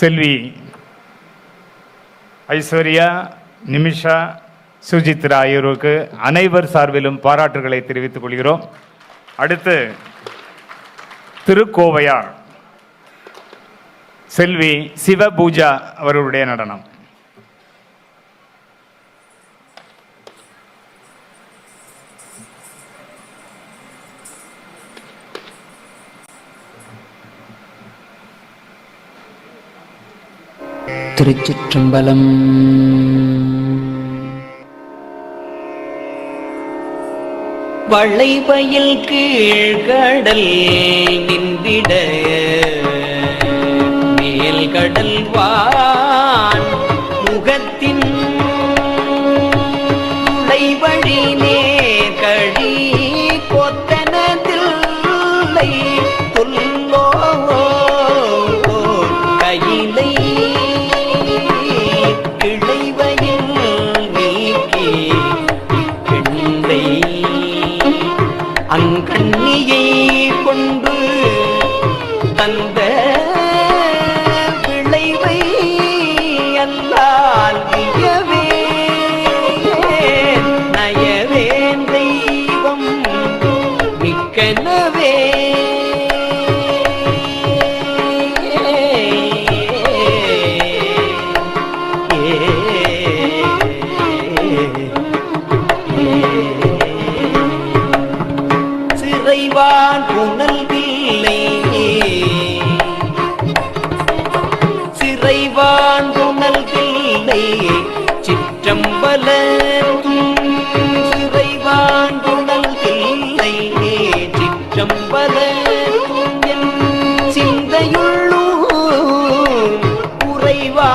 செல்வி ஐஸ்வர்யா நிமிஷா சுஜித்ரா ஆகியோருக்கு அனைவர் சார்பிலும் பாராட்டுகளை தெரிவித்துக் கொள்கிறோம். அடுத்து திருக்கோவையார் செல்வி சிவபூஜா அவர்களுடைய நடனம். திருச்சிற்றம்பலம். வளைபயில் கீழ்கடல் நின்றிட மேல்கடல் வா वे சிற்றம்பலத்தும் சிந்தையுள்ளூர் குறைவா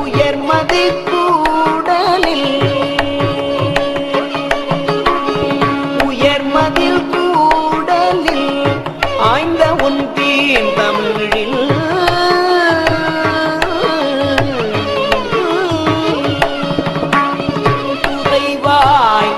உயர்மதி கூடலில் உயர்மதில் கூடலில் ஆய்ந்த உன் தீன் தமிழில். துறைவாய்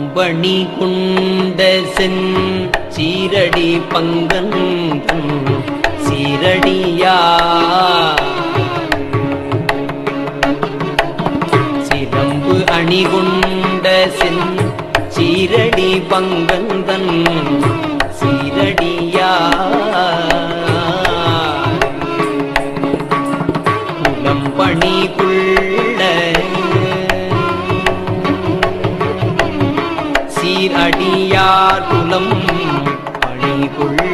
சிலம்பணி கொண்ட சீரடி பங்கன் சீரடியா? சிலம்பு அணி கொண்ட சீரடி பங்கந்தன் சீரடியா? புலம்பணி கொள்ள വണ്ണം പണികൊള്ള.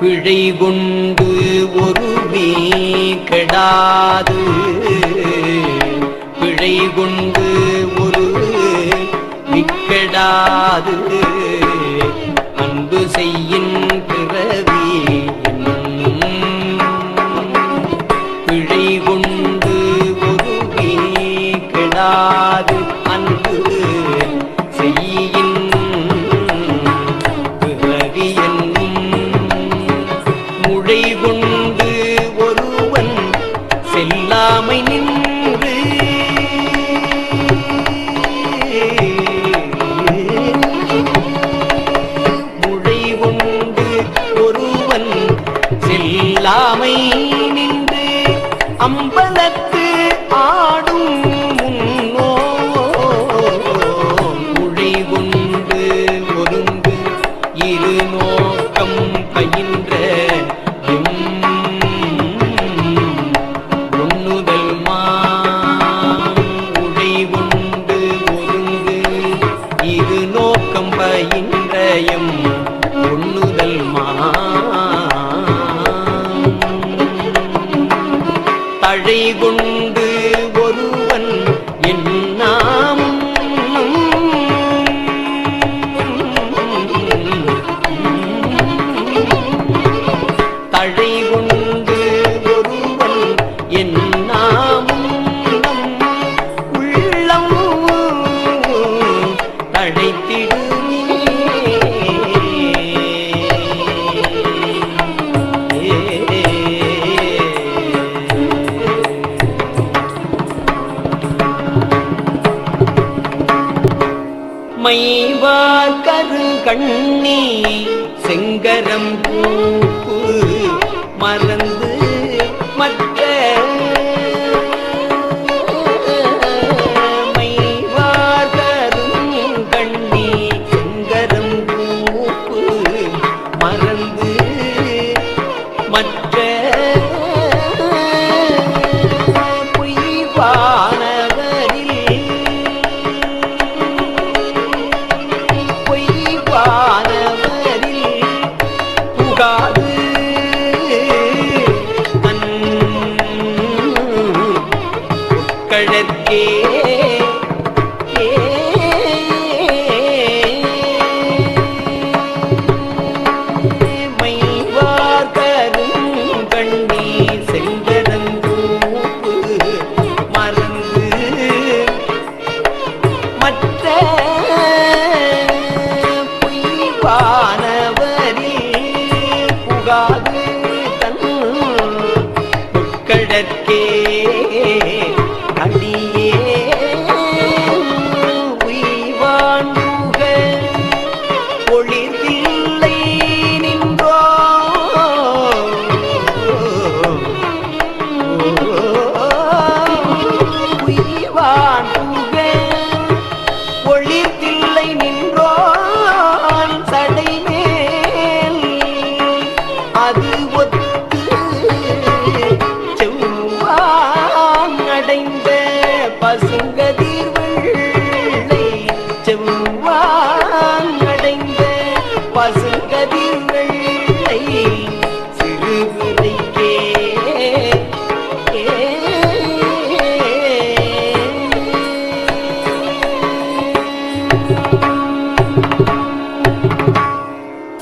பிழை கொண்டு ஒருமே கெடாது. பிழை கொண்டு ஒரு மிக்கெடாது நீவா கரு கண்ணி செங்கரம் பூப்பு மறந்து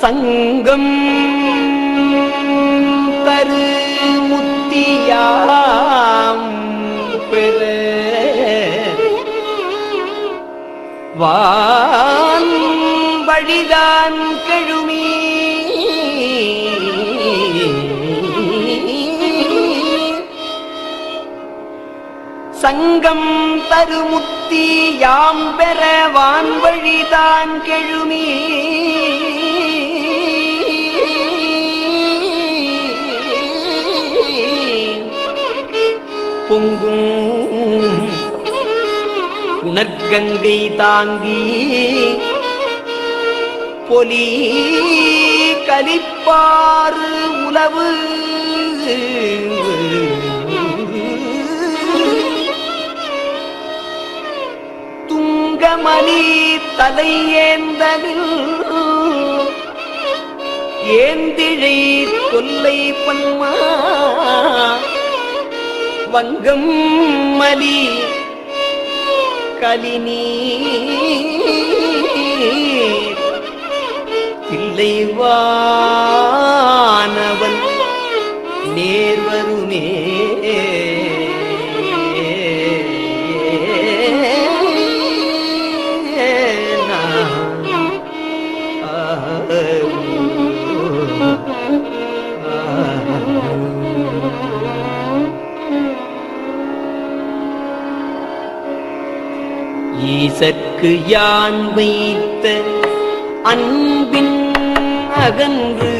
சங்கம் தரு முத்தியாம் பெற. வான் வழிதான் கெழுமீ. சங்கம் தருமுத்தி யாம் பெற வான்வழிதான் கெழுமே. பொங்கும். புனர்கங்கை தாங்கி பொலி கலிப்பாறு உலவு. துங்கமணி தலையேந்தனில் ஏந்திழை தொல்லை பன்மா. வங்கம் மலி கலினி பிள்ளைவானவன் நேர்வருமே அடியார்க்கு யான் வைத்த அன்பின் அகன்று?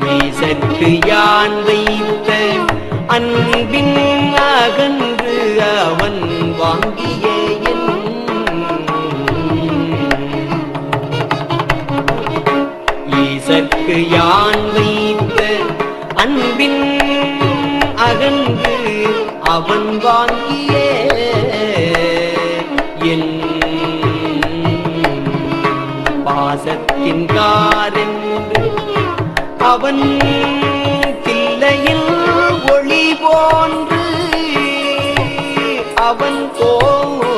நேசற்கு யான் வைத்த அன் யாரென்று? அவன் தில்லையில் ஒளி போன்று அவன் தோல்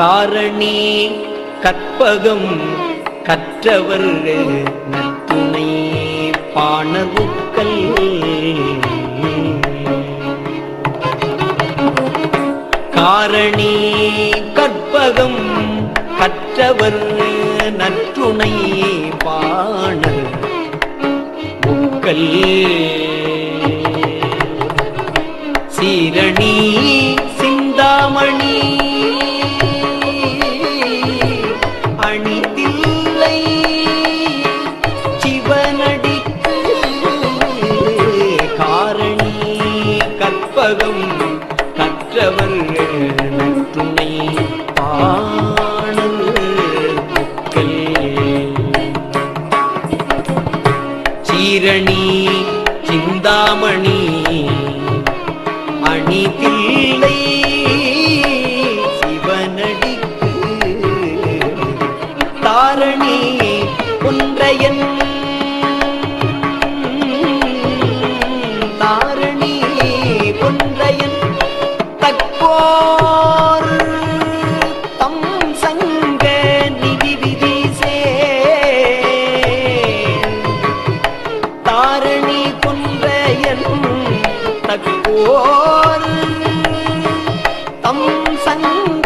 காரணி கற்பகம் கற்றவர் நத்துணை பாணவுக்கல் காரணி கற்பகம் கற்றவர் நற்றுணை பாணர் முக்கல் சீரணி சிந்தாமணி தம் சங்க